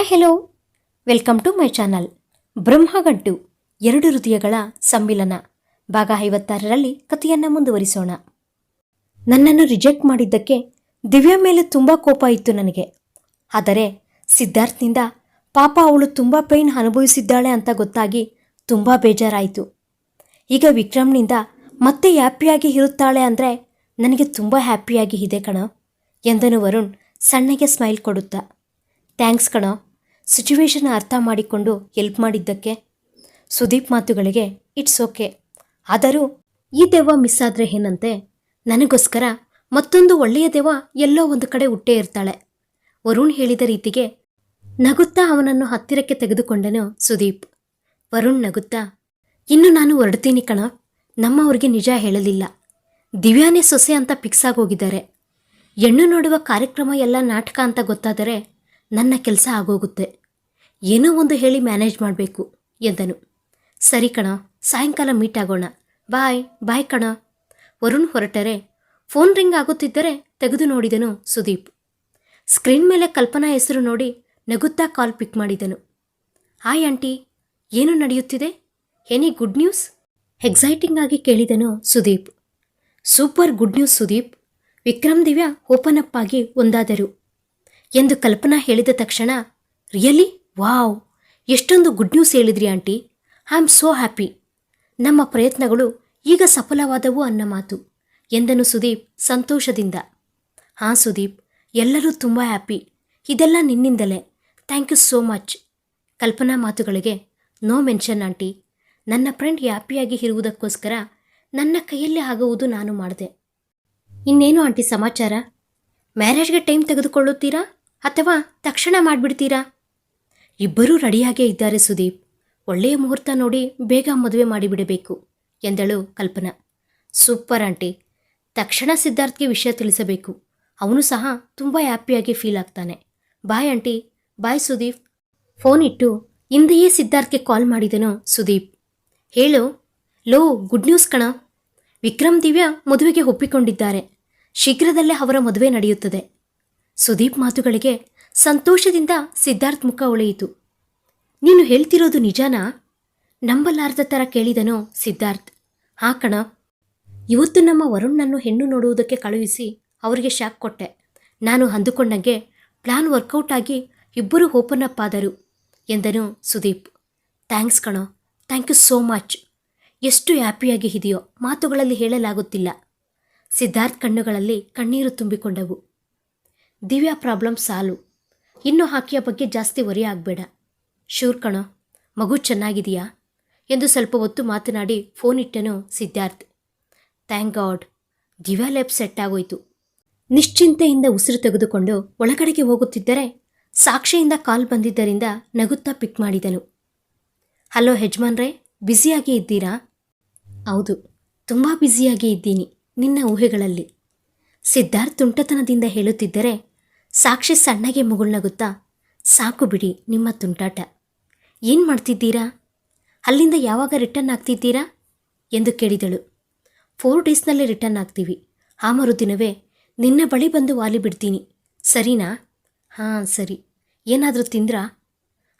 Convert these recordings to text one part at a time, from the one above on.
Hi hello welcome to my channel Brahmagantu ಎರಡು ಹೃದಯಗಳ ಸಮ್ಮಿಲನ. ಭಾಗ ಐವತ್ತಾರರಲ್ಲಿ ಕಥೆಯನ್ನು ಮುಂದುವರಿಸೋಣ. ನನ್ನನ್ನು ರಿಜೆಕ್ಟ್ ಮಾಡಿದ್ದಕ್ಕೆ ದಿವ್ಯಾ ಮೇಲೆ ತುಂಬ ಕೋಪ ಇತ್ತು ನನಗೆ. ಆದರೆ ಸಿದ್ಧಾರ್ಥ್ನಿಂದ ಪಾಪ ಅವಳು ತುಂಬ ಪೈನ್ ಅನುಭವಿಸಿದ್ದಾಳೆ ಅಂತ ಗೊತ್ತಾಗಿ ತುಂಬ ಬೇಜಾರಾಯಿತು. ಈಗ ವಿಕ್ರಮ್ನಿಂದ ಮತ್ತೆ ಹ್ಯಾಪಿಯಾಗಿ ಇರುತ್ತಾಳೆ ಅಂದರೆ ನನಗೆ ತುಂಬ ಹ್ಯಾಪಿಯಾಗಿ ಇದೆ ಕಣ ಎಂದನು ವರುಣ್ ಸಣ್ಣಗೆ ಸ್ಮೈಲ್ ಕೊಡುತ್ತಾ. ಥ್ಯಾಂಕ್ಸ್ ಕಣೋ. ಸಿಚುವೇಶನ್ ಅರ್ಥ ಮಾಡಿಕೊಂಡು ಹೆಲ್ಪ್ ಮಾಡಿದ್ದಕ್ಕೆ ಸುದೀಪ್ ಮಾತುಗಳಿಗೆ ಇಟ್ಸ್ ಓಕೆ. ಆದರೂ ಈ ದೆವ್ವ ಮಿಸ್ ಆದರೆ ಏನಂತೆ? ನನಗೋಸ್ಕರ ಮತ್ತೊಂದು ಒಳ್ಳೆಯ ದೆವ್ವ ಎಲ್ಲೋ ಒಂದು ಕಡೆ ಹುಟ್ಟೇ ಇರ್ತಾಳೆ. ವರುಣ್ ಹೇಳಿದ ರೀತಿಗೆ ನಗುತ್ತಾ ಅವನನ್ನು ಹತ್ತಿರಕ್ಕೆ ತೆಗೆದುಕೊಂಡನು ಸುದೀಪ್. ವರುಣ್ ನಗುತ್ತಾ, ಇನ್ನು ನಾನು ಹೊರಡ್ತೀನಿ ಕಣ. ನಮ್ಮವ್ರಿಗೆ ನಿಜ ಹೇಳಲಿಲ್ಲ. ದಿವ್ಯಾನೇ ಸೊಸೆ ಅಂತ ಫಿಕ್ಸ್ ಆಗೋಗಿದ್ದಾರೆ. ಹೆಣ್ಣು ನೋಡುವ ಕಾರ್ಯಕ್ರಮ ಎಲ್ಲ ನಾಟಕ ಅಂತ ಗೊತ್ತಾದರೆ ನನ್ನ ಕೆಲಸ ಆಗೋಗುತ್ತೆ. ಏನೋ ಒಂದು ಹೇಳಿ ಮ್ಯಾನೇಜ್ ಮಾಡಬೇಕು, ಎಂದನು. ಸರಿ ಕಣ, ಸಾಯಂಕಾಲ ಮೀಟ್ ಆಗೋಣ. ಬಾಯ್ ಬಾಯ್ ಕಣ. ವರುಣ್ ಹೊರಟರೆ ಫೋನ್ ರಿಂಗ್ ಆಗುತ್ತಿದ್ದರೆ ತೆಗೆದು ನೋಡಿದನು ಸುದೀಪ್. ಸ್ಕ್ರೀನ್ ಮೇಲೆ ಕಲ್ಪನಾ ಹೆಸರು ನೋಡಿ ನಗುತ್ತಾ ಕಾಲ್ ಪಿಕ್ ಮಾಡಿದನು. ಹಾಯ್ ಆಂಟಿ ಏನು ನಡೆಯುತ್ತಿದೆ? ಎನಿ ಗುಡ್ ನ್ಯೂಸ್ ಎಕ್ಸೈಟಿಂಗ್ ಆಗಿ ಕೇಳಿದನು Sudeep. Super good news Sudeep. Vikram Divya open up ಆಗಿ ಒಂದಾದರು. ಎಂದು ಕಲ್ಪನಾ ಹೇಳಿದ ತಕ್ಷಣ ರಿಯಲಿ ವಾವ್, ಎಷ್ಟೊಂದು ಗುಡ್ ನ್ಯೂಸ್ ಹೇಳಿದ್ರಿ aunty. I am so happy ನಮ್ಮ ಪ್ರಯತ್ನಗಳು ಈಗ ಸಫಲವಾದವು ಅನ್ನ ಮಾತು. ಎಂದನು ಸುದೀಪ್ ಸಂತೋಷದಿಂದ. ಹಾಂ ಸುದೀಪ್, ಎಲ್ಲರೂ ತುಂಬ ಹ್ಯಾಪಿ ಇದೆಲ್ಲ ನಿನ್ನಿಂದಲೇ. Thank you so much Kalpana ಮಾತುಗಳಿಗೆ ನೋ ಮೆನ್ಷನ್ ಆಂಟಿ. ನನ್ನ ಫ್ರೆಂಡ್ ಹ್ಯಾಪಿಯಾಗಿ ಇರುವುದಕ್ಕೋಸ್ಕರ ನನ್ನ ಕೈಯಲ್ಲೇ ಆಗುವುದು ನಾನು ಮಾಡಿದೆ. ಇನ್ನೇನು ಆಂಟಿ ಸಮಾಚಾರ? ಮ್ಯಾರೇಜ್ಗೆ ಟೈಮ್ ತೆಗೆದುಕೊಳ್ಳುತ್ತೀರಾ ಅಥವಾ ತಕ್ಷಣ ಮಾಡಿಬಿಡ್ತೀರಾ? ಇಬ್ಬರೂ ರೆಡಿಯಾಗೇ ಇದ್ದಾರೆ ಸುದೀಪ್. ಒಳ್ಳೆಯ ಮುಹೂರ್ತ ನೋಡಿ ಬೇಗ ಮದುವೆ ಮಾಡಿಬಿಡಬೇಕು, ಎಂದಳು ಕಲ್ಪನಾ. Super aunty. ತಕ್ಷಣ ಸಿದ್ಧಾರ್ಥ್ಗೆ ವಿಷಯ ತಿಳಿಸಬೇಕು. ಅವನು ಸಹ ತುಂಬ ಹ್ಯಾಪಿಯಾಗಿ ಫೀಲ್ ಆಗ್ತಾನೆ. Bye aunty. Bye Sudeep. Phone ಇಟ್ಟು ಹಿಂದೆಯೇ ಸಿದ್ಧಾರ್ಥ್ಗೆ ಕಾಲ್ ಮಾಡಿದನು ಸುದೀಪ್. ಹೇಳು. ಲೋ, ಗುಡ್ ನ್ಯೂಸ್ ಕಣ. ವಿಕ್ರಮ್ ದಿವ್ಯಾ ಮದುವೆಗೆ ಒಪ್ಪಿಕೊಂಡಿದ್ದಾರೆ. ಶೀಘ್ರದಲ್ಲೇ ಅವರ ಮದುವೆ ನಡೆಯುತ್ತದೆ. ಸುದೀಪ್ ಮಾತುಗಳಿಗೆ ಸಂತೋಷದಿಂದ ಸಿದ್ಧಾರ್ಥ್ ಮುಖ ಒಳೆಯಿತು. ನೀನು ಹೇಳ್ತಿರೋದು ನಿಜಾನಾ? ನಂಬಲಾರ್ದ ಥರ ಕೇಳಿದನು ಸಿದ್ಧಾರ್ಥ್. ಹಾ ಕಣ, ಇವತ್ತು ನಮ್ಮ ವರುಣ್ನನ್ನು ಹೆಣ್ಣು ನೋಡುವುದಕ್ಕೆ ಕಳುಹಿಸಿ ಅವರಿಗೆ ಶಾಕ್ ಕೊಟ್ಟೆ. ನಾನು ಅಂದುಕೊಂಡಂಗೆ ಪ್ಲಾನ್ ವರ್ಕೌಟ್ ಆಗಿ ಇಬ್ಬರು ಓಪನ್ ಅಪ್ ಆದರು ಎಂದನು ಸುದೀಪ್. ಥ್ಯಾಂಕ್ಸ್ ಕಣೋ, ಥ್ಯಾಂಕ್ ಯು ಸೋ ಮಚ್. ಎಷ್ಟು ಹ್ಯಾಪಿಯಾಗಿ ಇದೆಯೋ ಮಾತುಗಳಲ್ಲಿ ಹೇಳಲಾಗುತ್ತಿಲ್ಲ. ಸಿದ್ಧಾರ್ಥ್ ಕಣ್ಣುಗಳಲ್ಲಿ ಕಣ್ಣೀರು ತುಂಬಿಕೊಂಡವು. ದಿವ್ಯಾ ಪ್ರಾಬ್ಲಮ್ ಸಾಲು. ಇನ್ನು ಆಕೆಯ ಬಗ್ಗೆ ಜಾಸ್ತಿ ವರಿ ಆಗಬೇಡ. ಶೂರ್ ಕಣೋ, ಮಗು ಚೆನ್ನಾಗಿದೆಯಾ? ಎಂದು ಸ್ವಲ್ಪ ಹೊತ್ತು ಮಾತನಾಡಿ ಫೋನ್ ಇಟ್ಟನು ಸಿದ್ಧಾರ್ಥ್. ಥ್ಯಾಂಕ್ ಗಾಡ್, ದಿವ್ಯಾ ಲೆಪ್ ಸೆಟ್ ಆಗೋಯ್ತು. ನಿಶ್ಚಿಂತೆಯಿಂದ ಉಸಿರು ತೆಗೆದುಕೊಂಡು ಒಳಗಡೆಗೆ ಹೋಗುತ್ತಿದ್ದರೆ ಸಾಕ್ಷಿಯಿಂದ ಕಾಲ್ ಬಂದಿದ್ದರಿಂದ ನಗುತ್ತಾ ಪಿಕ್ ಮಾಡಿದನು. ಹಲೋ ಯಜಮಾನ್ರೇ, ಬ್ಯುಸಿಯಾಗಿ ಇದ್ದೀರಾ? ಹೌದು, ತುಂಬ ಬ್ಯುಸಿಯಾಗಿ ಇದ್ದೀನಿ ನಿನ್ನ ಊಹೆಗಳಲ್ಲಿ. ಸಿದ್ಧಾರ್ಥ್ ತುಂಟತನದಿಂದ ಹೇಳುತ್ತಿದ್ದರೆ ಸಾಕ್ಷಿ ಸಣ್ಣಗೆ ಮುಗುಳ್ನಗುತ್ತಾ, ಸಾಕು ಬಿಡಿ, ನಿಮ್ಮ ತುಂಟಾಟ. ಏನು ಮಾಡ್ತಿದ್ದೀರಾ? ಅಲ್ಲಿಂದ ಯಾವಾಗ ರಿಟರ್ನ್ ಆಗ್ತಿದ್ದೀರಾ? ಎಂದು ಕೇಳಿದಳು. ಫೋರ್ ಡೇಸ್ನಲ್ಲಿ ರಿಟರ್ನ್ ಆಗ್ತೀವಿ. ಆ ಮರುದಿನವೇ ನಿನ್ನ ಬಳಿ ಬಂದು ವಾಲಿ ಬಿಡ್ತೀನಿ. ಸರಿನಾ? ಹಾಂ, ಸರಿ. ಏನಾದರೂ ತಿಂದ್ರಾ?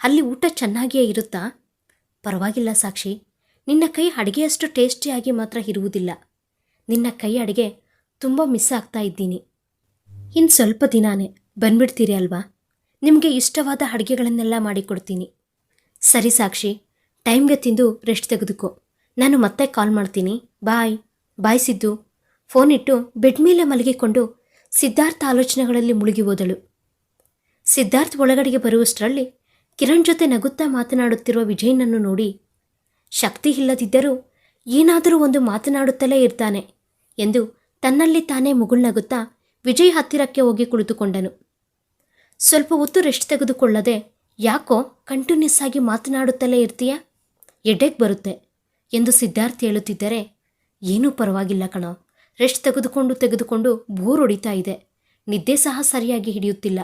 ಅಲ್ಲಿ ಊಟ ಚೆನ್ನಾಗಿಯೇ ಇರುತ್ತಾ? ಪರವಾಗಿಲ್ಲ ಸಾಕ್ಷಿ. ನಿನ್ನ ಕೈ ಅಡುಗೆಯಷ್ಟು ಟೇಸ್ಟಿಯಾಗಿ ಮಾತ್ರ ಇರುವುದಿಲ್ಲ. ನಿನ್ನ ಕೈ ಅಡುಗೆ ತುಂಬ ಮಿಸ್ ಆಗ್ತಾ ಇದ್ದೀನಿ. ಇನ್ನು ಸ್ವಲ್ಪ ದಿನಾನೇ ಬಂದ್ಬಿಡ್ತೀರಿ ಅಲ್ವಾ? ನಿಮಗೆ ಇಷ್ಟವಾದ ಅಡುಗೆಗಳನ್ನೆಲ್ಲ ಮಾಡಿಕೊಡ್ತೀನಿ. ಸರಿ ಸಾಕ್ಷಿ, ಟೈಮ್ಗೆ ತಿಂದು ರೆಸ್ಟ್ ತೆಗೆದುಕೋ. ನಾನು ಮತ್ತೆ ಕಾಲ್ ಮಾಡ್ತೀನಿ. Bye bye Siddu. ಫೋನ್ ಇಟ್ಟು ಬೆಡ್ ಮೇಲೆ ಮಲಗಿಕೊಂಡು ಸಿದ್ಧಾರ್ಥ ಆಲೋಚನೆಗಳಲ್ಲಿ ಮುಳುಗಿ ಹೋದಳು. ಸಿದ್ಧಾರ್ಥ್ ಒಳಗಡೆಗೆ ಬರುವಷ್ಟರಲ್ಲಿ ಕಿರಣ್ ಜೊತೆ ನಗುತ್ತಾ ಮಾತನಾಡುತ್ತಿರುವ ವಿಜಯನನ್ನು ನೋಡಿ ಶಕ್ತಿ ಇಲ್ಲದಿದ್ದರೂ ಏನಾದರೂ ಒಂದು ಮಾತನಾಡುತ್ತಲೇ ಇರ್ತಾನೆ ಎಂದು ತನ್ನಲ್ಲಿ ತಾನೇ ಮುಗುಳ್ನಗುತ್ತಾ ವಿಜಯ್ ಹತ್ತಿರಕ್ಕೆ ಹೋಗಿ ಕುಳಿತುಕೊಂಡನು. ಸ್ವಲ್ಪ ಹೊತ್ತು ರೆಸ್ಟ್ ತೆಗೆದುಕೊಳ್ಳದೆ, ಯಾಕೋ ಕಂಟಿನ್ಯೂಸ್ ಆಗಿ ಮಾತನಾಡುತ್ತಲೇ ಇರ್ತೀಯ? ಎಡೆಗೆ ಬರುತ್ತೆ? ಎಂದು ಸಿದ್ಧಾರ್ಥ್ ಹೇಳುತ್ತಿದ್ದರೆ, ಏನೂ ಪರವಾಗಿಲ್ಲ ಕಣೋ. ರೆಸ್ಟ್ ತೆಗೆದುಕೊಂಡು ತೆಗೆದುಕೊಂಡು ಬೋರ್ ಹೊಡಿತಾ ಇದೆ. ನಿದ್ದೆ ಸಹ ಸರಿಯಾಗಿ ಹಿಡಿಯುತ್ತಿಲ್ಲ.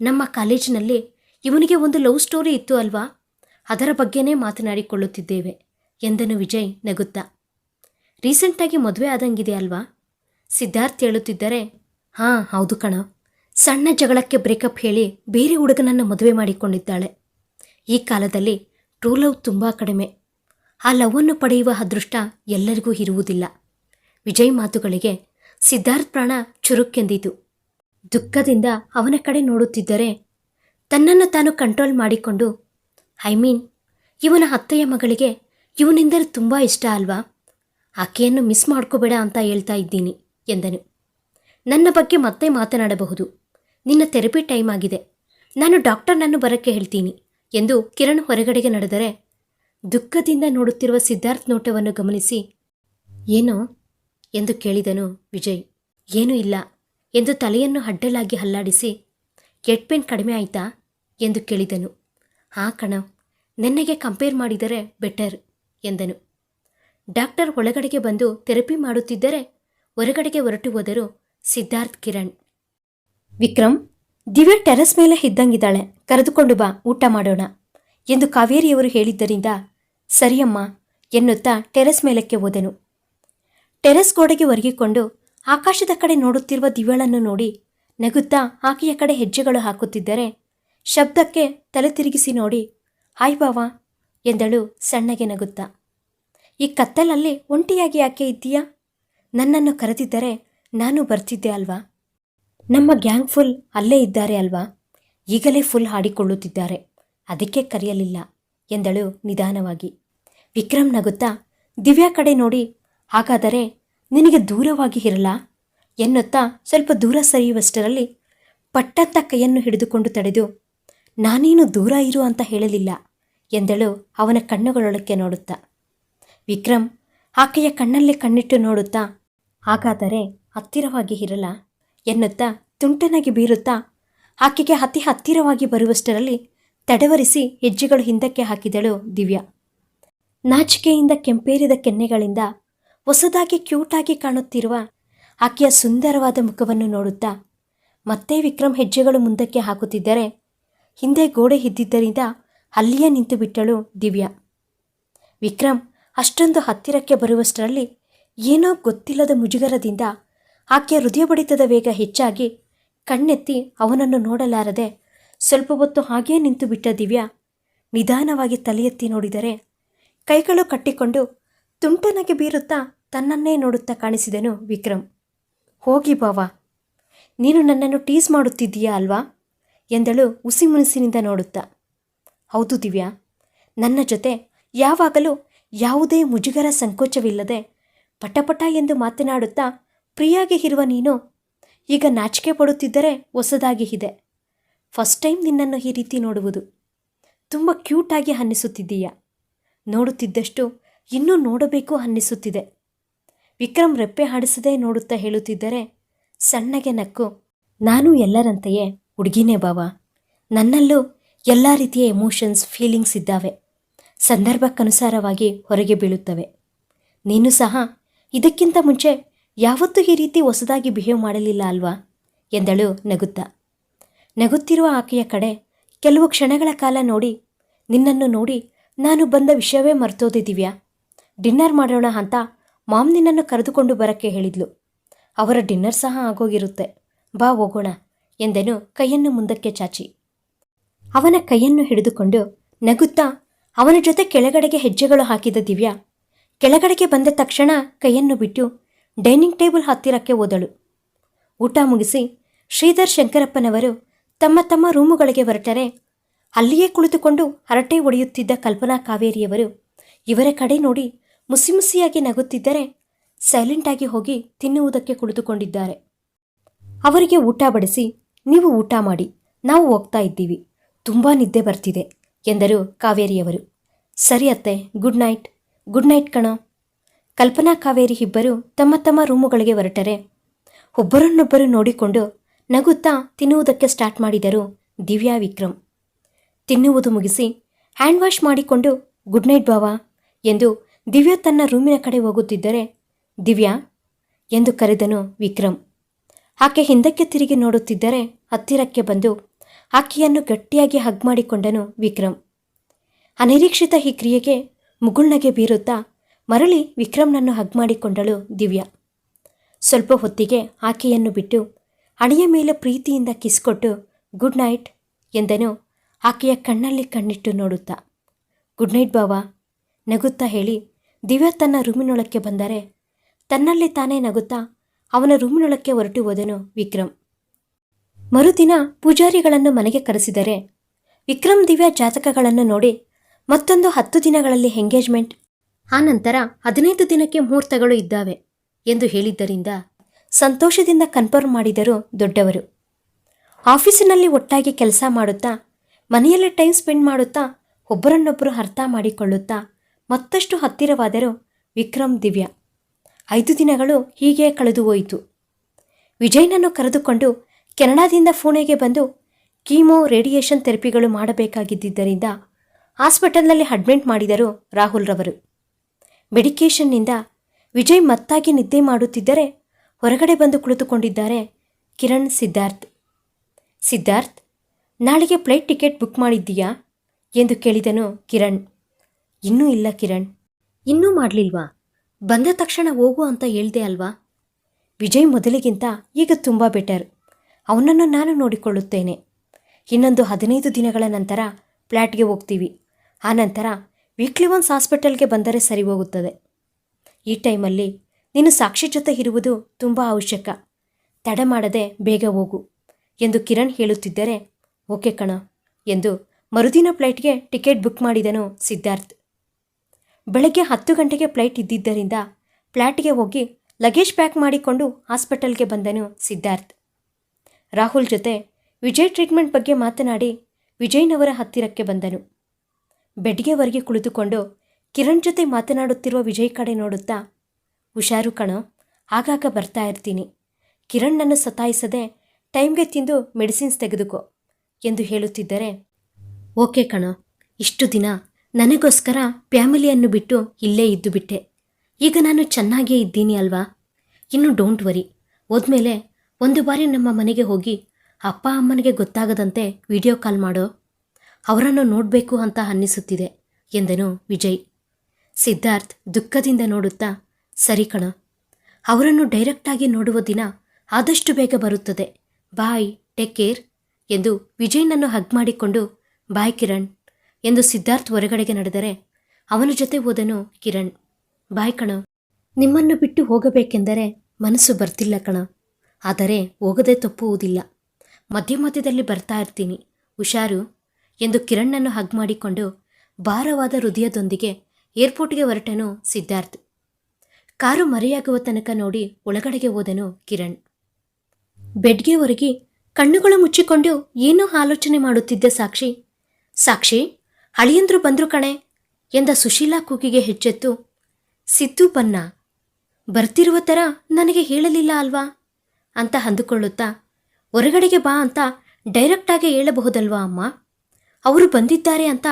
ನಮ್ಮ ಕಾಲೇಜಿನಲ್ಲಿ ಇವನಿಗೆ ಒಂದು ಲವ್ ಸ್ಟೋರಿ ಇತ್ತು ಅಲ್ವಾ? ಅದರ ಬಗ್ಗೆನೇ ಮಾತನಾಡಿಕೊಳ್ಳುತ್ತಿದ್ದೇವೆ, ಎಂದನು ವಿಜಯ್ ನಗುತ್ತಾ. ರೀಸೆಂಟಾಗಿ ಮದುವೆ ಆದಂಗಿದೆ ಅಲ್ವಾ? ಸಿದ್ಧಾರ್ಥ್ ಹೇಳುತ್ತಿದ್ದರೆ ಹಾಂ, ಹೌದು ಕಣ. ಸಣ್ಣ ಜಗಳಕ್ಕೆ ಬ್ರೇಕಪ್ ಹೇಳಿ ಬೇರೆ ಹುಡುಗನನ್ನು ಮದುವೆ ಮಾಡಿಕೊಂಡಿದ್ದಾಳೆ. ಈ ಕಾಲದಲ್ಲಿ ಟ್ರೂ ಲವ್ ತುಂಬ ಕಡಿಮೆ. ಆ ಲವ್ವನ್ನು ಪಡೆಯುವ ಅದೃಷ್ಟ ಎಲ್ಲರಿಗೂ ಇರುವುದಿಲ್ಲ. ವಿಜಯ್ ಮಾತುಗಳಿಗೆ ಸಿದ್ಧಾರ್ಥ್ ಪ್ರಾಣ ಚುರುಕೆಂದಿತು. ದುಃಖದಿಂದ ಅವನ ಕಡೆ ನೋಡುತ್ತಿದ್ದರೆ ತನ್ನನ್ನು ತಾನು ಕಂಟ್ರೋಲ್ ಮಾಡಿಕೊಂಡು ಐ ಮೀನ್ ಇವನ ಅತ್ತೆಯ ಮಗಳಿಗೆ ಇವನೆಂದರೆ ತುಂಬ ಇಷ್ಟ ಅಲ್ವಾ? ಆಕೆಯನ್ನು ಮಿಸ್ ಮಾಡ್ಕೋಬೇಡ ಅಂತ ಹೇಳ್ತಾ ಇದ್ದೀನಿ, ಎಂದನು. ನನ್ನ ಬಗ್ಗೆ ಮತ್ತೆ ಮಾತನಾಡಬಹುದು. ನಿನ್ನ ಥೆರಪಿ ಟೈಮ್ ಆಗಿದೆ. ನಾನು ಡಾಕ್ಟರ್ನನ್ನು ಬರಕ್ಕೆ ಹೇಳ್ತೀನಿ ಎಂದು ಕಿರಣ್ ಹೊರಗಡೆಗೆ ನಡೆದರೆ ದುಃಖದಿಂದ ನೋಡುತ್ತಿರುವ ಸಿದ್ಧಾರ್ಥ್ ನೋಟವನ್ನು ಗಮನಿಸಿ, ಏನೋ? ಎಂದು ಕೇಳಿದನು ವಿಜಯ್. ಏನೂ ಇಲ್ಲ ಎಂದು ತಲೆಯನ್ನು ಅಡ್ಡಲಾಗಿ ಹಲ್ಲಾಡಿಸಿ ಎಡ್ ಪೇನ್ ಕಡಿಮೆ ಆಯಿತಾ? ಎಂದು ಕೇಳಿದನು. ಹಾಂ ಕಣ ನೆನ್ನೆಗೆ ಕಂಪೇರ್ ಮಾಡಿದರೆ ಬೆಟರ್ ಎಂದನು. ಡಾಕ್ಟರ್ ಒಳಗಡೆಗೆ ಬಂದು ಥೆರಪಿ ಮಾಡುತ್ತಿದ್ದರೆ ಹೊರಗಡೆಗೆ ಹೊರಟು ಹೋದರು ಸಿದ್ಧಾರ್ಥ್ ಕಿರಣ್. ವಿಕ್ರಮ್, ದಿವ್ಯಾ ಟೆರಸ್ ಮೇಲೆ ಇದ್ದಂಗಿದ್ದಾಳೆ. ಕರೆದುಕೊಂಡು ಬಾ, ಊಟ ಮಾಡೋಣ ಎಂದು ಕಾವೇರಿಯವರು ಹೇಳಿದ್ದರಿಂದ ಸರಿಯಮ್ಮ ಎನ್ನುತ್ತಾ ಟೆರೆಸ್ ಮೇಲಕ್ಕೆ ಹೋದನು. ಟೆರೆಸ್ ಗೋಡೆಗೆ ಒರಗಿಕೊಂಡು ಆಕಾಶದ ಕಡೆ ನೋಡುತ್ತಿರುವ ದಿವ್ಯಾಳನ್ನು ನೋಡಿ ನಗುತ್ತಾ ಆಕೆಯ ಕಡೆ ಹೆಜ್ಜೆಗಳು ಹಾಕುತ್ತಿದ್ದರೆ ಶಬ್ದಕ್ಕೆ ತಲೆ ತಿರುಗಿಸಿ ನೋಡಿ, ಹಾಯ್ ಬಾವಾ ಎಂದಳು ಸಣ್ಣಗೆ ನಗುತ್ತಾ. ಈ ಕತ್ತಲಲ್ಲಿ ಒಂಟಿಯಾಗಿ ಯಾಕೆ ಇದ್ದೀಯಾ? ನನ್ನನ್ನು ಕರೆದಿದ್ದರೆ ನಾನು ಬರ್ತಿದ್ದೆ ಅಲ್ವಾ? ನಮ್ಮ ಗ್ಯಾಂಗ್ ಫುಲ್ ಅಲ್ಲೇ ಇದ್ದಾರೆ ಅಲ್ವಾ? ಈಗಲೇ ಫುಲ್ ಹಾಡಿಕೊಳ್ಳುತ್ತಿದ್ದಾರೆ. ಅದಕ್ಕೆ ಕರೆಯಲಿಲ್ಲ, ಎಂದಳು ನಿಧಾನವಾಗಿ. ವಿಕ್ರಮ್ ನಗುತ್ತಾ, ದಿವ್ಯಾ ಕಡೆ ನೋಡಿ, ಹಾಗಾದರೆ ನಿನಗೆ ದೂರವಾಗಿ ಇರಲ್ಲ ಎನ್ನುತ್ತಾ ಸ್ವಲ್ಪ ದೂರ ಸರಿಯುವಷ್ಟರಲ್ಲಿ ಪಟ್ಟಂತ ಕೈಯನ್ನು ಹಿಡಿದುಕೊಂಡು ತಡೆದು, ನಾನೇನು ದೂರ ಇರು ಅಂತ ಹೇಳಲಿಲ್ಲ, ಎಂದಳು ಅವನ ಕಣ್ಣುಗಳೊಳಕ್ಕೆ ನೋಡುತ್ತಾ. ವಿಕ್ರಮ್ ಆಕೆಯ ಕಣ್ಣಲ್ಲೇ ಕಣ್ಣಿಟ್ಟು ನೋಡುತ್ತಾ, ಹಾಗಾದರೆ ಹತ್ತಿರವಾಗಿ ಇರಲ್ಲ. ಎನ್ನುತ್ತಾ ತುಂಟನಾಗಿ ಬೀರುತ್ತಾ ಆಕೆಗೆ ಅತಿ ಹತ್ತಿರವಾಗಿ ಬರುವಷ್ಟರಲ್ಲಿ ತಡವರಿಸಿ ಹೆಜ್ಜೆಗಳು ಹಿಂದಕ್ಕೆ ಹಾಕಿದಳು ದಿವ್ಯಾ. ನಾಚಿಕೆಯಿಂದ ಕೆಂಪೇರಿದ ಕೆನ್ನೆಗಳಿಂದ ಹೊಸದಾಗಿ ಕ್ಯೂಟಾಗಿ ಕಾಣುತ್ತಿರುವ ಆಕೆಯ ಸುಂದರವಾದ ಮುಖವನ್ನು ನೋಡುತ್ತಾ ಮತ್ತೆ ವಿಕ್ರಮ್ ಹೆಜ್ಜೆಗಳು ಮುಂದಕ್ಕೆ ಹಾಕುತ್ತಿದ್ದರೆ ಹಿಂದೆ ಗೋಡೆ ಇದ್ದಿದ್ದರಿಂದ ಅಲ್ಲಿಯೇ ನಿಂತು ಬಿಟ್ಟಳು ದಿವ್ಯಾ. ವಿಕ್ರಮ್ ಅಷ್ಟೊಂದು ಹತ್ತಿರಕ್ಕೆ ಬರುವಷ್ಟರಲ್ಲಿ ಏನೋ ಗೊತ್ತಿಲ್ಲದ ಮುಜುಗರದಿಂದ ಆಕೆಯ ಹೃದಯ ಬಡಿತದ ವೇಗ ಹೆಚ್ಚಾಗಿ ಕಣ್ಣೆತ್ತಿ ಅವನನ್ನು ನೋಡಲಾರದೆ ಸ್ವಲ್ಪ ಹೊತ್ತು ಹಾಗೇ ನಿಂತು ಬಿಟ್ಟ ದಿವ್ಯಾ ನಿಧಾನವಾಗಿ ತಲೆಯೆತ್ತಿ ನೋಡಿದರೆ ಕೈಗಳು ಕಟ್ಟಿಕೊಂಡು ತುಂಟನಗೆ ಬೀರುತ್ತಾ ತನ್ನನ್ನೇ ನೋಡುತ್ತಾ ಕಾಣಿಸಿದನು ವಿಕ್ರಮ್. ಹೋಗಿ ಬಾವಾ, ನೀನು ನನ್ನನ್ನು ಟೀಸ್ ಮಾಡುತ್ತಿದ್ದೀಯಾ ಅಲ್ವಾ? ಎಂದಳು ಉಸಿ ಮುನಿಸಿನಿಂದ ನೋಡುತ್ತಾ. ಹೌದು ದಿವ್ಯಾ, ನನ್ನ ಜೊತೆ ಯಾವಾಗಲೂ ಯಾವುದೇ ಮುಜುಗರ ಸಂಕೋಚವಿಲ್ಲದೆ ಪಟಪಟ ಎಂದು ಮಾತನಾಡುತ್ತಾ ಪ್ರಿಯಾಗಿ ಇರುವ ನೀನು ಈಗ ನಾಚಿಕೆ ಪಡುತ್ತಿದ್ದರೆ ಹೊಸದಾಗಿ ಇದೆ. ಫಸ್ಟ್ ಟೈಮ್ ನಿನ್ನನ್ನು ಈ ರೀತಿ ನೋಡುವುದು. ತುಂಬ ಕ್ಯೂಟಾಗಿ ಅನ್ನಿಸುತ್ತಿದ್ದೀಯ? ನೋಡುತ್ತಿದ್ದಷ್ಟು ಇನ್ನೂ ನೋಡಬೇಕು ಅನ್ನಿಸುತ್ತಿದೆ. ವಿಕ್ರಮ್ ರೆಪ್ಪೆ ಹಾಡಿಸದೆ ನೋಡುತ್ತಾ ಹೇಳುತ್ತಿದ್ದರೆ ಸಣ್ಣಗೆ ನಕ್ಕು, ನಾನು ಎಲ್ಲರಂತೆಯೇ ಹುಡುಗಿನೇ ಬಾವ. ನನ್ನಲ್ಲೂ ಎಲ್ಲ ರೀತಿಯ ಎಮೋಷನ್ಸ್, ಫೀಲಿಂಗ್ಸ್ ಇದ್ದಾವೆ. ಸಂದರ್ಭಕ್ಕನುಸಾರವಾಗಿ ಹೊರಗೆ ಬೀಳುತ್ತವೆ. ನೀನು ಸಹ ಇದಕ್ಕಿಂತ ಮುಂಚೆ ಯಾವತ್ತೂ ಈ ರೀತಿ ಹೊಸದಾಗಿ ಬಿಹೇವ್ ಮಾಡಲಿಲ್ಲ ಅಲ್ವಾ? ಎಂದಳು ನಗುತ್ತಾ. ನಗುತ್ತಿರುವ ಆಕೆಯ ಕಡೆ ಕೆಲವು ಕ್ಷಣಗಳ ಕಾಲ ನೋಡಿ, ನಿನ್ನನ್ನು ನೋಡಿ ನಾನು ಬಂದ ವಿಷಯವೇ ಮರ್ತೋದೆ ಡಿನ್ನರ್ ಮಾಡೋಣ ಅಂತ ಮಾಮ್ ನಿನ್ನನ್ನು ಕರೆದುಕೊಂಡು ಬರಕ್ಕೆ ಹೇಳಿದ್ಲು. ಅವರ ಡಿನ್ನರ್ ಸಹ ಆಗೋಗಿರುತ್ತೆ. ಬಾ ಹೋಗೋಣ ಎಂದನು ಕೈಯನ್ನು ಮುಂದಕ್ಕೆ ಚಾಚಿ. ಅವನ ಕೈಯನ್ನು ಹಿಡಿದುಕೊಂಡು ನಗುತ್ತಾ ಅವನ ಜೊತೆ ಕೆಳಗಡೆಗೆ ಹೆಜ್ಜೆಗಳು ಹಾಕಿದ ದಿವ್ಯಾ, ಕೆಳಗಡೆಗೆ ಬಂದ ತಕ್ಷಣ ಕೈಯನ್ನು ಬಿಟ್ಟು ಡೈನಿಂಗ್ ಟೇಬಲ್ ಹತ್ತಿರಕ್ಕೆ ಹೋದಳು. ಊಟ ಮುಗಿಸಿ ಶ್ರೀಧರ್ ಶಂಕರಪ್ಪನವರು ತಮ್ಮ ತಮ್ಮ ರೂಮುಗಳಿಗೆ ಹೊರಟರೆ. ಅಲ್ಲಿಯೇ ಕುಳಿತುಕೊಂಡು ಹರಟೆ ಒಡೆಯುತ್ತಿದ್ದ ಕಲ್ಪನಾ ಕಾವೇರಿಯವರು ಇವರ ಕಡೆ ನೋಡಿ ಮುಸಿಮುಸಿಯಾಗಿ ನಗುತ್ತಿದ್ದರೆ ಸೈಲೆಂಟಾಗಿ ಹೋಗಿ ತಿನ್ನುವುದಕ್ಕೆ ಕುಳಿತುಕೊಂಡಿದ್ದಾರೆ. ಅವರಿಗೆ ಊಟ ಬಡಿಸಿ, ನೀವು ಊಟ ಮಾಡಿ, ನಾವು ಹೋಗ್ತಾ ಇದ್ದೀವಿ. ತುಂಬ ನಿದ್ದೆ ಬರ್ತಿದೆ, ಎಂದರು ಕಾವೇರಿಯವರು. ಸರಿ ಅತ್ತೆ, ಗುಡ್ ನೈಟ್. ಗುಡ್ ನೈಟ್ ಕಣ. ಕಲ್ಪನಾ ಕಾವೇರಿ ಇಬ್ಬರು ತಮ್ಮ ತಮ್ಮ ರೂಮುಗಳಿಗೆ ಹೊರಟರೆ. ಒಬ್ಬರನ್ನೊಬ್ಬರು ನೋಡಿಕೊಂಡು ನಗುತ್ತಾ ತಿನ್ನುವುದಕ್ಕೆ ಸ್ಟಾರ್ಟ್ ಮಾಡಿದರು ದಿವ್ಯಾ ವಿಕ್ರಮ್ ತಿನ್ನುವುದು ಮುಗಿಸಿ ಹ್ಯಾಂಡ್ ವಾಶ್ ಮಾಡಿಕೊಂಡು, ಗುಡ್ ನೈಟ್ ಬಾವಾ ಎಂದು ದಿವ್ಯಾ ತನ್ನ ರೂಮಿನ ಕಡೆ ಹೋಗುತ್ತಿದ್ದರೆ, ದಿವ್ಯಾ ಎಂದು ಕರೆದನು ವಿಕ್ರಮ್ ಆಕೆ ಹಿಂದಕ್ಕೆ ತಿರುಗಿ ನೋಡುತ್ತಿದ್ದರೆ ಹತ್ತಿರಕ್ಕೆ ಬಂದು ಆಕೆಯನ್ನು ಗಟ್ಟಿಯಾಗಿ ಹಗ್ ಮಾಡಿಕೊಂಡನು ವಿಕ್ರಮ್ ಅನಿರೀಕ್ಷಿತ ಈ ಕ್ರಿಯೆಗೆ ಮುಗುಳ್ನಗೆ ಬೀರುತ್ತಾ ಮರಳಿ ವಿಕ್ರಮ್ನನ್ನು ಹಗ್ ಮಾಡಿಕೊಂಡಳು ದಿವ್ಯಾ. ಸ್ವಲ್ಪ ಹೊತ್ತಿಗೆ ಆಕೆಯನ್ನು ಬಿಟ್ಟು ಹಣೆಯ ಮೇಲೆ ಪ್ರೀತಿಯಿಂದ ಕಿಸ್ ಕೊಟ್ಟು, ಗುಡ್ ನೈಟ್, ಎಂದನು ಆಕೆಯ ಕಣ್ಣಲ್ಲಿ ಕಣ್ಣಿಟ್ಟು ನೋಡುತ್ತಾ. ಗುಡ್ ನೈಟ್ ಬಾವಾ, ನಗುತ್ತಾ ಹೇಳಿ ದಿವ್ಯಾ ತನ್ನ ರೂಮಿನೊಳಕ್ಕೆ ಬಂದರೆ ತನ್ನಲ್ಲಿ ತಾನೇ ನಗುತ್ತಾ ಅವನ ರೂಮಿನೊಳಕ್ಕೆ ಹೊರಟು ಹೋದನು ವಿಕ್ರಮ್. ಮರುದಿನ ಪೂಜಾರಿಗಳನ್ನು ಮನೆಗೆ ಕರೆಸಿದರೆ ವಿಕ್ರಮ್ ದಿವ್ಯಾ ಜಾತಕಗಳನ್ನು ನೋಡಿ ಮತ್ತೊಂದು ಹತ್ತು ದಿನಗಳಲ್ಲಿ ಎಂಗೇಜ್ಮೆಂಟ್ ಆನಂತರ ಹದಿನೈದು ದಿನಕ್ಕೆ ಮುಹೂರ್ತಗಳು ಇದ್ದಾವೆ ಎಂದು ಹೇಳಿದ್ದರಿಂದ ಸಂತೋಷದಿಂದ ಕನ್ಫರ್ಮ್ ಮಾಡಿದರು ದೊಡ್ಡವರು. ಆಫೀಸಿನಲ್ಲಿ ಒಟ್ಟಾಗಿ ಕೆಲಸ ಮಾಡುತ್ತಾ, ಮನೆಯಲ್ಲೇ ಟೈಮ್ ಸ್ಪೆಂಡ್ ಮಾಡುತ್ತಾ, ಒಬ್ಬರನ್ನೊಬ್ಬರು ಅರ್ಥ ಮಾಡಿಕೊಳ್ಳುತ್ತಾ, ಮತ್ತಷ್ಟು ಹತ್ತಿರವಾದರು ವಿಕ್ರಮ್ ದಿವ್ಯಾ. ಐದು ದಿನಗಳು ಹೀಗೆ ಕಳೆದು ಹೋಯಿತು ವಿಜಯ್ನನ್ನು ಕರೆದುಕೊಂಡು ಕೆನಡಾದಿಂದ ಪುಣೆಗೆ ಬಂದು ಕೀಮೋ ರೇಡಿಯೇಷನ್ ಥೆರಪಿಗಳು ಮಾಡಬೇಕಾಗಿದ್ದರಿಂದ ಹಾಸ್ಪಿಟಲ್ನಲ್ಲಿ ಅಡ್ಮಿಟ್ ಮಾಡಿದರು ರಾಹುಲ್ ರವರು. ಮೆಡಿಕೇಷನ್ನಿಂದ ವಿಜಯ್ ಮತ್ತಾಗಿ ನಿದ್ದೆ ಮಾಡುತ್ತಿದ್ದರೆ ಹೊರಗಡೆ ಬಂದು ಕುಳಿತುಕೊಂಡಿದ್ದಾರೆ ಕಿರಣ್ ಸಿದ್ಧಾರ್ಥ್. ಸಿದ್ಧಾರ್ಥ್, ನಾಳೆಗೆ ಫ್ಲೈಟ್ ಟಿಕೆಟ್ ಬುಕ್ ಮಾಡಿದ್ದೀಯಾ? ಎಂದು ಕೇಳಿದನು ಕಿರಣ್. ಇನ್ನೂ ಇಲ್ಲ ಕಿರಣ್. ಇನ್ನೂ ಮಾಡಲಿಲ್ವಾ? ಬಂದ ತಕ್ಷಣ ಹೋಗು ಅಂತ ಹೇಳ್ದೆ ಅಲ್ವಾ? ವಿಜಯ್ ಮೊದಲಿಗಿಂತ ಈಗ ತುಂಬ ಬೆಟರ್. ಅವನನ್ನು ನಾನು ನೋಡಿಕೊಳ್ಳುತ್ತೇನೆ. ಇನ್ನೊಂದು ಹದಿನೈದು ದಿನಗಳ ನಂತರ ಫ್ಲ್ಯಾಟ್ಗೆ ಹೋಗ್ತೀವಿ. ಆನಂತರ ವೀಕ್ಲಿ ಒನ್ಸ್ ಹಾಸ್ಪಿಟಲ್ಗೆ ಬಂದರೆ ಸರಿ ಹೋಗುತ್ತದೆ. ಈ ಟೈಮಲ್ಲಿ ನೀನು ಸಾಕ್ಷಿ ಜೊತೆ ಇರುವುದು ತುಂಬ ಅವಶ್ಯಕ. ತಡ ಮಾಡದೆ ಬೇಗ ಹೋಗು ಎಂದು ಕಿರಣ್ ಹೇಳುತ್ತಿದ್ದರೆ, ಓಕೆ ಕಣ ಎಂದು ಮರುದಿನ ಫ್ಲೈಟ್ಗೆ ಟಿಕೆಟ್ ಬುಕ್ ಮಾಡಿದನು ಸಿದ್ಧಾರ್ಥ್. ಬೆಳಗ್ಗೆ ಹತ್ತು ಗಂಟೆಗೆ ಫ್ಲೈಟ್ ಇದ್ದಿದ್ದರಿಂದ ಫ್ಲ್ಯಾಟ್ಗೆ ಹೋಗಿ ಲಗೇಜ್ ಪ್ಯಾಕ್ ಮಾಡಿಕೊಂಡು ಹಾಸ್ಪಿಟಲ್ಗೆ ಬಂದನು ಸಿದ್ಧಾರ್ಥ್. ರಾಹುಲ್ ಜೊತೆ ವಿಜಯ್ ಟ್ರೀಟ್ಮೆಂಟ್ ಬಗ್ಗೆ ಮಾತನಾಡಿ ವಿಜಯ್ನವರ ಹತ್ತಿರಕ್ಕೆ ಬಂದನು. ಬೆಡ್ಗೆ ಹೊರಗೆ ಕುಳಿತುಕೊಂಡು ಕಿರಣ್ ಜೊತೆ ಮಾತನಾಡುತ್ತಿರುವ ವಿಜಯ್ ಕಡೆ ನೋಡುತ್ತಾ, ಹುಷಾರು ಕಣೋ, ಆಗಾಗ ಬರ್ತಾ ಇರ್ತೀನಿ. ಕಿರಣ್ಣನ್ನು ಸತಾಯಿಸದೆ ಟೈಮ್ಗೆ ತಿಂದು ಮೆಡಿಸಿನ್ಸ್ ತೆಗೆದುಕೋ, ಎಂದು ಹೇಳುತ್ತಿದ್ದರೆ, ಓಕೆ ಕಣೋ, ಇಷ್ಟು ದಿನ ನನಗೋಸ್ಕರ ಫ್ಯಾಮಿಲಿಯನ್ನು ಬಿಟ್ಟು ಇಲ್ಲೇ ಇದ್ದು ಬಿಟ್ಟೆ. ಈಗ ನಾನು ಚೆನ್ನಾಗೇ ಇದ್ದೀನಿ ಅಲ್ವಾ? ಇನ್ನು ಡೋಂಟ್ ವರಿ. ಹೋದ್ಮೇಲೆ ಒಂದು ಬಾರಿ ನಮ್ಮ ಮನೆಗೆ ಹೋಗಿ ಅಪ್ಪ ಅಮ್ಮನಿಗೆ ಗೊತ್ತಾಗದಂತೆ ವಿಡಿಯೋ ಕಾಲ್ ಮಾಡೋ. ಅವರನ್ನು ನೋಡಬೇಕು ಅಂತ ಅನ್ನಿಸುತ್ತಿದೆ ಎಂದನು ವಿಜಯ್. ಸಿದ್ಧಾರ್ಥ್ ದುಃಖದಿಂದ ನೋಡುತ್ತಾ, ಸರಿ ಕಣ. ಅವರನ್ನು ಡೈರೆಕ್ಟಾಗಿ ನೋಡುವ ದಿನ ಆದಷ್ಟು ಬೇಗ ಬರುತ್ತದೆ. ಬಾಯ್ ಟೇಕ್ ಕೇರ್ ಎಂದು ವಿಜಯ್ನನ್ನು ಹಗ್ ಮಾಡಿಕೊಂಡು, ಬಾಯ್ ಕಿರಣ್ ಎಂದು ಸಿದ್ಧಾರ್ಥ್ ಹೊರಗಡೆಗೆ ನಡೆದರೆ ಅವನ ಜೊತೆ ಹೋದನು ಕಿರಣ್. ಬಾಯ್ ಕಣ, ನಿಮ್ಮನ್ನು ಬಿಟ್ಟು ಹೋಗಬೇಕೆಂದರೆ ಮನಸ್ಸು ಬರ್ತಿಲ್ಲ ಕಣ. ಆದರೆ ಹೋಗದೆ ತಪ್ಪುವುದಿಲ್ಲ. ಮಧ್ಯ ಮಧ್ಯದಲ್ಲಿ ಬರ್ತಾ ಇರ್ತೀನಿ. ಹುಷಾರು ಎಂದು ಕಿರಣ್ಣನ್ನು ಹಗ್ ಮಾಡಿಕೊಂಡು ಭಾರವಾದ ಹೃದಯದೊಂದಿಗೆ ಏರ್ಪೋರ್ಟ್ಗೆ ಹೊರಟನು ಸಿದ್ಧಾರ್ಥ್. ಕಾರು ಮರೆಯಾಗುವ ತನಕ ನೋಡಿ ಒಳಗಡೆಗೆ ಹೋದನು ಕಿರಣ್. ಬೆಡ್ಗೆ ಹೊರಗಿ ಕಣ್ಣುಗಳು ಮುಚ್ಚಿಕೊಂಡು ಏನೋ ಆಲೋಚನೆ ಮಾಡುತ್ತಿದ್ದ ಸಾಕ್ಷಿ? ಸಾಕ್ಷಿ ಹಳಿಯಂದ್ರು ಬಂದ್ರು ಕಣೆ ಎಂದ ಸುಶೀಲಾ ಕೂಗಿಗೆ ಹೆಚ್ಚೆತ್ತು. ಸಿದ್ದು ಬನ್ನ, ಬರ್ತಿರುವ ಥರ ನನಗೆ ಹೇಳಲಿಲ್ಲ ಅಲ್ವಾ? ಅಂತ ಅಂದುಕೊಳ್ಳುತ್ತಾ, ಹೊರಗಡೆಗೆ ಬಾ ಅಂತ ಡೈರೆಕ್ಟಾಗಿ ಹೇಳಬಹುದಲ್ವಾ ಅಮ್ಮ? ಅವರು ಬಂದಿದ್ದಾರೆ ಅಂತ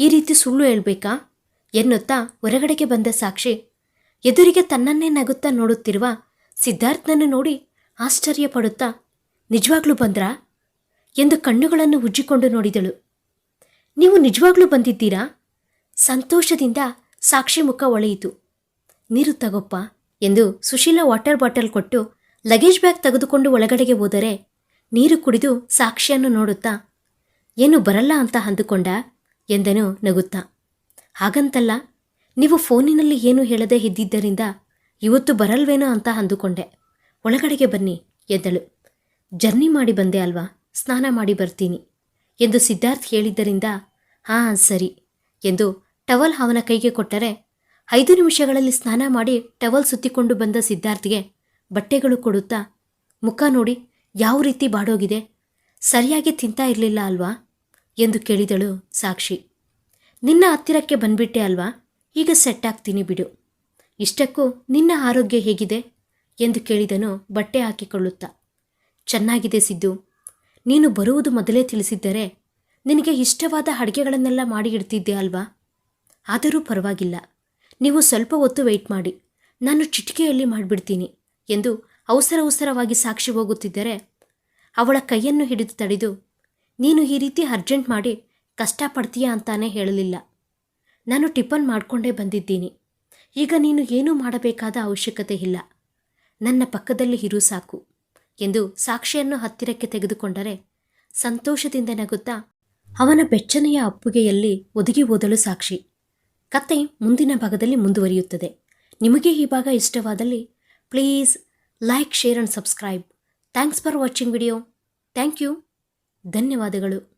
ಈ ರೀತಿ ಸುಳ್ಳು ಹೇಳ್ಬೇಕಾ? ಎನ್ನುತ್ತಾ ಹೊರಗಡೆಗೆ ಬಂದ ಸಾಕ್ಷಿ. ಎದುರಿಗೆ ತನ್ನನ್ನೇ ನಗುತ್ತಾ ನೋಡುತ್ತಿರುವ ಸಿದ್ಧಾರ್ಥನನ್ನು ನೋಡಿ ಆಶ್ಚರ್ಯಪಡುತ್ತಾ ನಿಜವಾಗ್ಲೂ ಬಂದ್ರಾ? ಎಂದು ಕಣ್ಣುಗಳನ್ನು ಉಜ್ಜಿಕೊಂಡು ನೋಡಿದಳು. ನೀವು ನಿಜವಾಗ್ಲೂ ಬಂದಿದ್ದೀರಾ? ಸಂತೋಷದಿಂದ ಸಾಕ್ಷಿ ಮುಖ ಒಳೆಯಿತು. ನೀರು ತಗೊಪ್ಪ ಎಂದು ಸುಶೀಲ ವಾಟರ್ ಬಾಟಲ್ ಕೊಟ್ಟು ಲಗೇಜ್ ಬ್ಯಾಗ್ ತೆಗೆದುಕೊಂಡು ಒಳಗಡೆಗೆ ಹೋದರೆ ನೀರು ಕುಡಿದು ಸಾಕ್ಷಿಯನ್ನು ನೋಡುತ್ತಾ ಏನು ಬರಲ್ಲ ಅಂತ ಅಂದುಕೊಂಡ ಎಂದನು ನಗುತ್ತಾ. ಹಾಗಂತಲ್ಲ, ನೀವು ಫೋನಿನಲ್ಲಿ ಏನು ಹೇಳದೆ ಇದ್ದಿದ್ದರಿಂದ ಇವತ್ತು ಬರಲ್ವೇನೋ ಅಂತ ಅಂದುಕೊಂಡೆ. ಒಳಗಡೆಗೆ ಬನ್ನಿ ಎದ್ದಳು ಜರ್ನಿ ಮಾಡಿ ಬಂದೆ ಅಲ್ವಾ? ಸ್ನಾನ ಮಾಡಿ ಬರ್ತೀನಿ ಎಂದು ಸಿದ್ಧಾರ್ಥ್ ಹೇಳಿದ್ದರಿಂದ, ಹಾಂ, ಸರಿ ಎಂದು ಟವಲ್ ಅವನ ಕೈಗೆ ಕೊಟ್ಟರೆ, ಐದು ನಿಮಿಷಗಳಲ್ಲಿ ಸ್ನಾನ ಮಾಡಿ ಟವಲ್ ಸುತ್ತಿಕೊಂಡು ಬಂದ ಸಿದ್ಧಾರ್ಥ್ಗೆ ಬಟ್ಟೆಗಳು ಕೊಡುತ್ತಾ, ಮುಖ ನೋಡಿ ಯಾವ ರೀತಿ ಬಾಡೋಗಿದೆ? ಸರಿಯಾಗಿ ತಿಂತಾ ಇರಲಿಲ್ಲ ಅಲ್ವಾ? ಎಂದು ಕೇಳಿದಳು ಸಾಕ್ಷಿ. ನಿನ್ನ ಹತ್ತಿರಕ್ಕೆ ಬಂದ್ಬಿಟ್ಟೆ ಅಲ್ವಾ? ಈಗ ಸೆಟ್ ಆಗ್ತೀನಿ ಬಿಡು. ಇಷ್ಟಕ್ಕೂ ನಿನ್ನ ಆರೋಗ್ಯ ಹೇಗಿದೆ? ಎಂದು ಕೇಳಿದನು ಬಟ್ಟೆ ಹಾಕಿಕೊಳ್ಳುತ್ತಾ. ಚೆನ್ನಾಗಿದೆ ಸಿದ್ದು. ನೀನು ಬರುವುದು ಮೊದಲೇ ತಿಳಿಸಿದ್ದರೆ ನಿನಗೆ ಇಷ್ಟವಾದ ಅಡುಗೆಗಳನ್ನೆಲ್ಲ ಮಾಡಿ ಇಡ್ತಿದ್ದೆ ಅಲ್ವಾ? ಆದರೂ ಪರವಾಗಿಲ್ಲ. ನೀವು ಸ್ವಲ್ಪ ಹೊತ್ತು ವೆಯ್ಟ್ ಮಾಡಿ. ನಾನು ಚಿಟಿಕೆಯಲ್ಲಿ ಮಾಡಿಬಿಡ್ತೀನಿ ಎಂದು ಅವಸರ ಅವಸರವಾಗಿ ಸಾಕ್ಷಿ ಹೋಗುತ್ತಿದ್ದರೆ ಅವಳ ಕೈಯನ್ನು ಹಿಡಿದು ತಡೆದು ನೀನು ಈ ರೀತಿ ಅರ್ಜೆಂಟ್ ಮಾಡಿ ಕಷ್ಟಪಡ್ತೀಯಾ ಅಂತಾನೆ ಹೇಳಲಿಲ್ಲ. ನಾನು ಟಿಫನ್ ಮಾಡಿಕೊಂಡೇ ಬಂದಿದ್ದೀನಿ. ಈಗ ನೀನು ಏನೂ ಮಾಡಬೇಕಾದ ಅವಶ್ಯಕತೆ ಇಲ್ಲ. ನನ್ನ ಪಕ್ಕದಲ್ಲಿ ಇರು ಸಾಕು ಎಂದು ಸಾಕ್ಷಿಯನ್ನು ಹತ್ತಿರಕ್ಕೆ ತೆಗೆದುಕೊಂಡರೆ ಸಂತೋಷದಿಂದ ನಗುತ್ತಾ ಅವನ ಬೆಚ್ಚನೆಯ ಅಪ್ಪುಗೆಯಲ್ಲಿ ಒದಗಿ ಓದಲು ಸಾಕ್ಷಿ. ಕತೆ ಮುಂದಿನ ಭಾಗದಲ್ಲಿ ಮುಂದುವರಿಯುತ್ತದೆ. ನಿಮಗೆ ಈ ಭಾಗ ಇಷ್ಟವಾದಲ್ಲಿ please like, share and subscribe. Thanks for watching video. Thank you. ಧನ್ಯವಾದಗಳು.